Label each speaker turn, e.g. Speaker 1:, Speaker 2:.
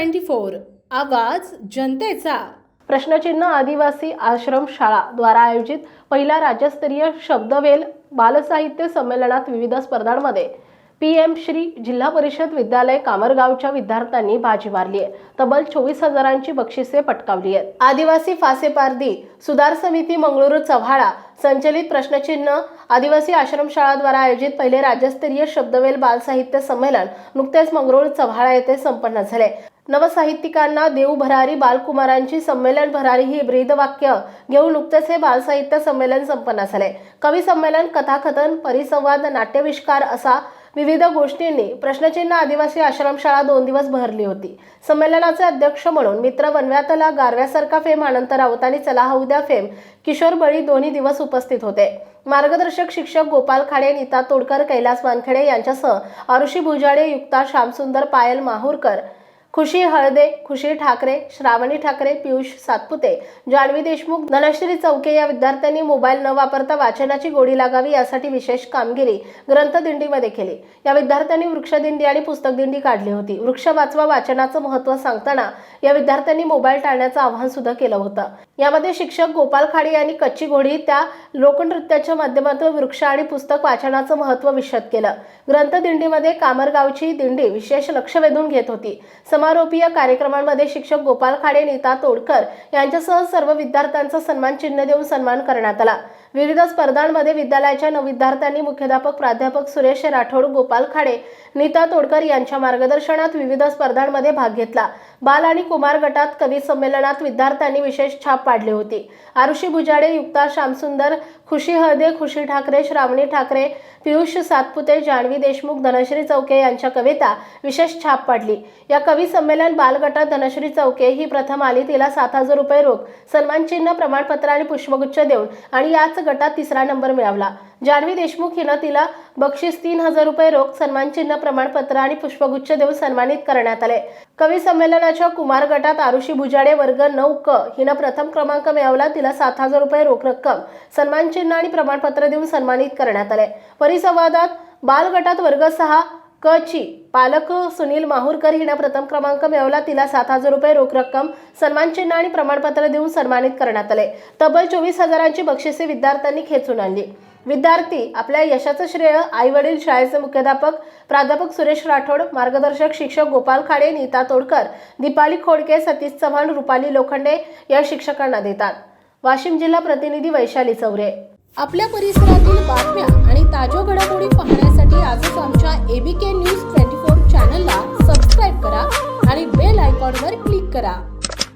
Speaker 1: आवाज जनतेचा.
Speaker 2: प्रश्नचिन्ह आदिवासी आश्रम शाळा द्वारा आयोजित पहिल्या राज्यस्तरीय शब्दवेल बालसाहित्य संमेलनात विविध स्पर्धांमध्ये पी एम श्री जिल्हा परिषद विद्यालय कामरगावच्या विद्यार्थ्यांनी बाजी मारली आहे तब्बल चोवीस हजारांची बक्षिसे पटकावली आहेत. आदिवासी फासेपारदी सुधार समिती मंगळूरू चव्हाळा संचलित प्रश्नचिन्ह आदिवासी आश्रमशाळाद्वारा आयोजित पहिले राज्यस्तरीय शब्दवेल बालसाहित्य संमेलन नुकतेच मंगरूळ चव्हाळा येथे संपन्न झाले. नवसाहित्यिकांना देव भरारी बालकुमारांची संमेलन भरारी ही ब्रीदवाक्य घेऊन नुकतेच हे बालसाहित्य संमेलन संपन्न झाले. कवी संमेलन कथाकथन परिसंवाद नाट्यविष्कार असा विविध गोष्टींनी प्रश्नचिन्ह आदिवासी आश्रमशाळा दोन दिवस भरली होती. संमेलनाचे अध्यक्ष म्हणून मित्र वनव्यातला गारव्यासारखा फेम अनंत राऊत आणि चला हा उद्या फेम किशोर बळी दोन्ही दिवस उपस्थित होते. मार्गदर्शक शिक्षक गोपाल खाडे नीता तोडकर कैलास वानखेडे यांच्यासह आरुषी भुजाडे युक्ता श्यामसुंदर पायल माहूरकर खुशी हळदे खुशी ठाकरे श्रावणी ठाकरे पियुष सातपुते जान्हवी देशमुख धनश्री चौके या विद्यार्थ्यांनी मोबाईल न वापरता वाचनाची गोडी लागावी यासाठी विशेष कामगिरी ग्रंथदिंडीमध्ये केली. या विद्यार्थ्यांनी वृक्षदिंडी आणि पुस्तकदिंडी काढली होती. वृक्ष वाचवा वाचनाचं महत्त्व सांगताना या विद्यार्थ्यांनी मोबाईल टाळण्याचं आवाहन सुद्धा केलं होतं. यामध्ये शिक्षक गोपाल खाडे यांनी कच्ची घोडी त्या लोकनृत्याच्या माध्यमातून वृक्ष आणि पुस्तक वाचनाचं महत्त्व विशद केलं. ग्रंथदिंडीमध्ये कामरगावची दिंडी विशेष लक्ष वेधून घेत होती. समारोपीय कार्यक्रमांमध्ये शिक्षक गोपाल खाडे नीता तोडकर यांच्यासह सर्व विद्यार्थ्यांचा सन्मान चिन्ह देऊन सन्मान करण्यात आला. विविध स्पर्धांमध्ये विद्यालयाच्या नवविद्यार्थ्यांनी मुख्याध्यापक प्राध्यापक सुरेश राठोड गोपाल खाडे नीता तोडकर यांच्या मार्गदर्शनात विविध स्पर्धांमध्ये भाग घेतला. बाल आणि कुमार गटात कवी संमेलनात विद्यार्थ्यांनी विशेष छाप पाडली होती. आरुषी भुजाडे युक्ता श्यामसुंदर खुशी हळदे खुशी ठाकरे श्रावणी ठाकरे पियुष सातपुते जान्हवी देशमुख धनश्री चौके यांच्या कविता विशेष छाप पाडली. या कवी संमेलन बालगटात धनश्री चौके ही प्रथम आली. तिला सात हजार रुपये रोख सन्मानचिन्ह प्रमाणपत्र आणि पुष्पगुच्छ देऊन आणि याच गटात तिसरा नंबर मिळवला जान्हवी देशमुख हिनं तिला बक्षीस तीन हजार रुपये रोख सन्मान चिन्ह प्रमाणपत्र आणि पुष्पगुच्छ देऊन सन्मानित करण्यात आले. कवी संमेलनाच्या कुमार गटात आरुषी भुजाडे वर्ग नऊ क हिनं प्रथम क्रमांक मिळवला. तिला सात हजार रुपये रोख रक्कम सन्मान चिन्ह आणि प्रमाणपत्र देऊन सन्मानित करण्यात आले. परिसंवादात बाल गटात वर्ग सहा क ची पालक सुनील माहूरकर हिनं प्रथम क्रमांक मिळवला. तिला सात हजार रुपये रोख रक्कम सन्मान चिन्ह आणि प्रमाणपत्र देऊन सन्मानित करण्यात आले. तब्बल चोवीस हजारांची बक्षिसे विद्यार्थ्यांनी खेचून आणली. विद्यार्थी आपल्या यशाचं श्रेय आई वडील शाळेचे मुख्याध्यापक प्राध्यापक सुरेश राठोड मार्गदर्शक शिक्षक गोपाल खाडे नीता तोडकर दीपाली खोडके सतीश चव्हाण रुपाली लोखंडे या शिक्षकांना देतात. वाशिम जिल्हा प्रतिनिधी वैशाली चौरे.
Speaker 1: आपल्या परिसरातील बातम्या आणि ताज्या घडामोडी पाहण्यासाठी आजच आमच्या এবিকেন